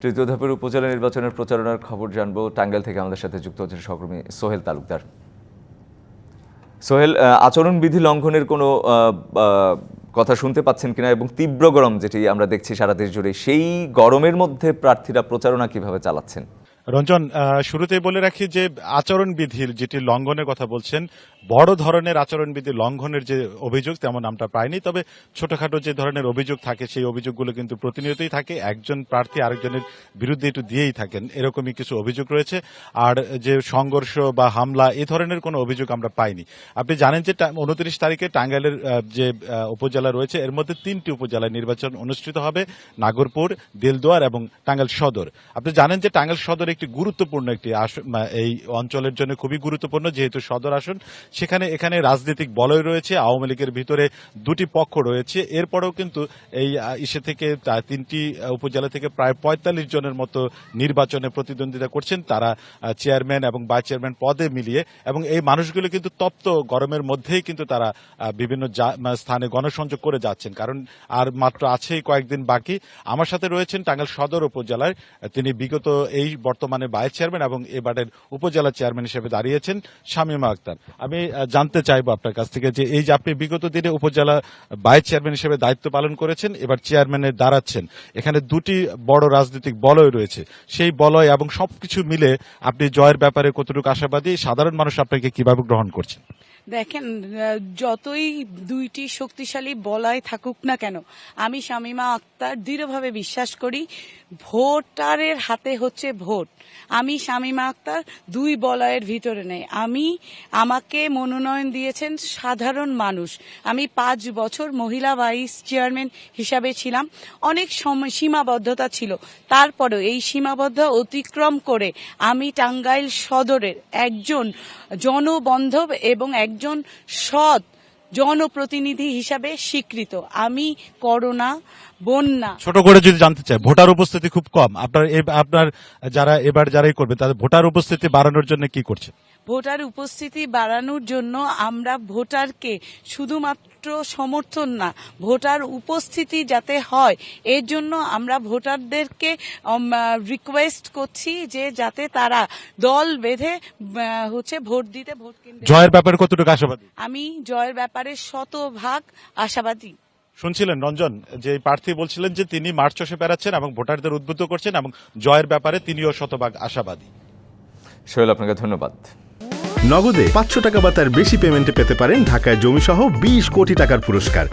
তৃতীয় ধাপের উপজেলা নির্বাচনের প্রচারণার খবর জানব। টাঙ্গাইল থেকে আমাদের সাথে যুক্ত হচ্ছেন সহকর্মী সোহেল তালুকদার। সোহেল আচরণবিধি লঙ্ঘনের কোনো কথা শুনতে পাচ্ছেন কিনা এবং তীব্র গরম যেটি আমরা দেখছি সারা দেশ জুড়ে সেই গরমের মধ্যে প্রার্থীরা প্রচারণা কীভাবে চালাচ্ছেন? রঞ্জন আহ, শুরুতেই বলে রাখি যে আচরণবিধির যেটি লঙ্ঘনের কথা বলছেন বড় ধরনের আচরণবিধি লঙ্ঘনের যে অভিযোগ, তেমন আমরা পাইনি। তবে ছোটখাটো যে ধরনের অভিযোগ থাকে, সেই অভিযোগগুলো কিন্তু প্রতিনিয়তই থাকে। একজন প্রার্থী আরেকজনের বিরুদ্ধে একটু দিয়েই থাকেন। এরকমই কিছু অভিযোগ রয়েছে। আর যে সংঘর্ষ বা হামলা, এ ধরনের কোনো অভিযোগ আমরা পাইনি। আপনি জানেন যে উনত্রিশ তারিখে টাঙ্গাইলের যে উপজেলা রয়েছে, এর মধ্যে তিনটি উপজেলায় নির্বাচন অনুষ্ঠিত হবে। নাগরপুর, দিলদুয়ার এবং টাঙ্গাইল সদর। আপনি জানেন যে টাঙ্গাইল সদর একটি গুরুত্বপূর্ণ একটি এই অঞ্চলের জন্য খুবই গুরুত্বপূর্ণ, যেহেতু সদর আসন। সেখানে এখানে রাজনৈতিক বলয় রয়েছে, আওয়ামী লীগের ভিতরে দুটি পক্ষ রয়েছে। এরপরেও কিন্তু এই ইসে থেকে তিনটি উপজেলা থেকে প্রায় পঁয়তাল্লিশ জনের মতো নির্বাচনে প্রতিদ্বন্দ্বিতা করছেন। তারা চেয়ারম্যান এবং ভাইস চেয়ারম্যান পদে মিলিয়ে এবং এই মানুষগুলো কিন্তু তপ্ত গরমের মধ্যেই কিন্তু তারা বিভিন্ন স্থানে গণসংযোগ করে যাচ্ছেন। কারণ আর মাত্র আছেই কয়েকদিন বাকি। আমার সাথে রয়েছেন টাঙ্গাইল সদর উপজেলার, তিনি বিগত এই বর্তমানে ভাইস চেয়ারম্যান এবং এবারের উপজেলা চেয়ারম্যান হিসেবে দাঁড়িয়েছেন, শামীমা আক্তার। আমি আহ, জানতে চাইব আপনার কাছ থেকে যে এই যে আপনি বিগত দিনে উপজেলা ভাইস চেয়ারম্যান হিসেবে দায়িত্ব পালন করেছেন এবার চেয়ারম্যানে দাঁড়াচ্ছেন। এখানে দুটি বড় রাজনৈতিক বলয় রয়েছে। সেই বলয় এবং সবকিছু মিলে আপনি জয়ের ব্যাপারে কতটুকু আশাবাদী? সাধারণ মানুষ আপনাকে কীভাবে গ্রহণ করছেন? দেখেন যতই দুইটি শক্তিশালী বলয় থাকুক না কেন আমি শামীমা আক্তার দৃঢ়ভাবে বিশ্বাস করি ভোটারের হাতে হচ্ছে ভোট। আমি শামীমা আক্তার দুই বলয়ের ভিতরে নেই। আমি আমাকে মনোনয়ন দিয়েছেন সাধারণ মানুষ। আমি পাঁচ বছর মহিলা ভাইস চেয়ারম্যান হিসাবে ছিলাম। অনেক সীমাবদ্ধতা ছিল। তারপরেও এই সীমাবদ্ধ অতিক্রম করে আমি টাঙ্গাইল সদরের একজন জনবন্ধব এবং একজন সৎ জনপ্রতিনিধি হিসাবে স্বীকৃত। আমি করোনা বন্যা। ছোট করে যদি জানতে চাই ভোটার উপস্থিতি খুব কম। আপনার আপনার যারা এবার যারাই করবে তাদের ভোটার উপস্থিতি বাড়ানোর জন্য কি করছে? ভোটার উপস্থিতি বাড়ানোর জন্য আমরা ভোটারকে শুধুমাত্র সমর্থন না ভোটার উপস্থিতি যাতে হয় এর জন্য আমরা ভোটারদেরকে রিকোয়েস্ট করছি যে যাতে তারা দল বেঁধে হচ্ছে ভোট দিতে ভোট কেন্দ্রে জয়ের ব্যাপারে কতটুকু আশাবাদী? আমি জয়ের ব্যাপারে শতভাগ আশাবাদী। শুনছিলেন রঞ্জন যে এই প্রার্থী বলছিলেন যে তিনি মার্চ চষে বেড়াচ্ছেন এবং ভোটারদের উদ্বুদ্ধ করছেন এবং জয়ের ব্যাপারে তিনিও শতভাগ আশাবাদী। সোহেল আপনাকে ধন্যবাদ। নগদে পাঁচশো টাকা বা তার বেশি পেমেন্টে পেতে পারেন ঢাকায় জমিসহ বিশ কোটি টাকার পুরস্কার।